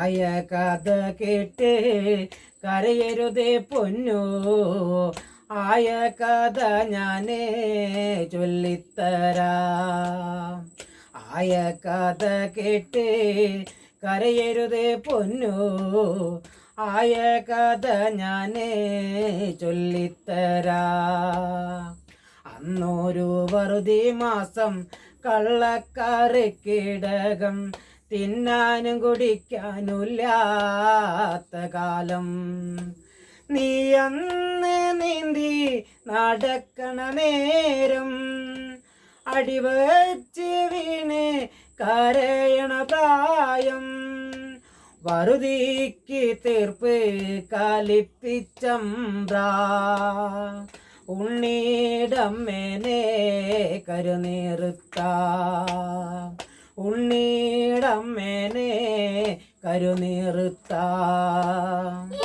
ആയ കഥ കേട്ട് കരയരുതേ പൊന്നോ. ആയ കഥ ഞാനേ ചൊല്ലിത്തരാം. ആയ കഥ കേട്ട് കരയരുതേ പൊന്നോ. ആയ കഥ ഞാനേ ചൊല്ലിത്തരാം. അന്നൊരു വറുതി മാസം കള്ളക്കറിക്കിടകം തിന്നാനും കുടിക്കാനുമില്ലാത്ത കാലം. നീ അന്ന് നീന്തി നടക്കണ നേരം അടിവച്ച് വീണ് കരയണ പ്രായം. വറുതിക്ക് തീർപ്പ് കലിപ്പിച്ചമ്പ്രാ ഉണ്ണീടമ്മേനെ കരുനീർത്ത. ഉണ്ണീടമ്മേനെ കരുനീർത്ത. എന്തിനാണമ്മേ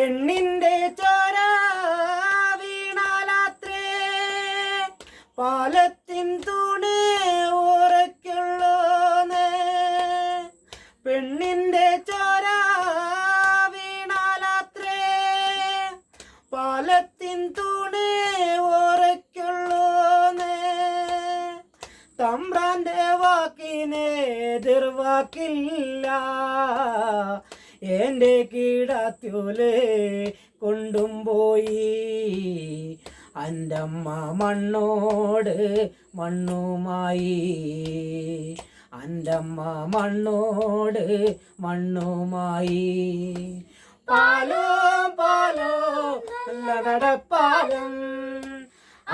പെണ്ണിന്റെ ചോര വീണാലാത്രേ. പാലത്തിൻ തൂണ് ഉറയ്ക്കുള്ളോന്ന്. പെണ്ണിന്റെ ചോര വീണാലാത്രേ. പാലത്തിൻ തൂണ് ഉറയ്ക്കുള്ളോന്ന്. തമ്പ്രാന്റെ വാക്കിനെ എതിർവാക്കില്ല. എന്റെ കീടാത്യോലെ കൊണ്ടും പോയി. അന്റമ്മ മണ്ണോട് മണ്ണുമായി. അന്റമ്മ മണ്ണോട് മണ്ണുമായി. പാലോ പാലോ നടപ്പാലം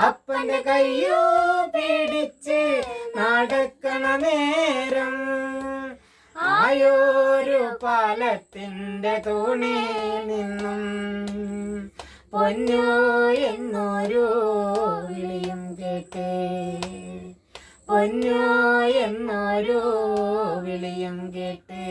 അപ്പന്റെ കയ്യോ പിടിച്ച് നടക്കണ നേരം. ആയോരു പാലത്തിന്റെ തുണി നിന്നും പൊന്നു എന്നൊരു വിളിയും കേട്ട്. പൊന്നു എന്നൊരു വിളിയും കേട്ട്.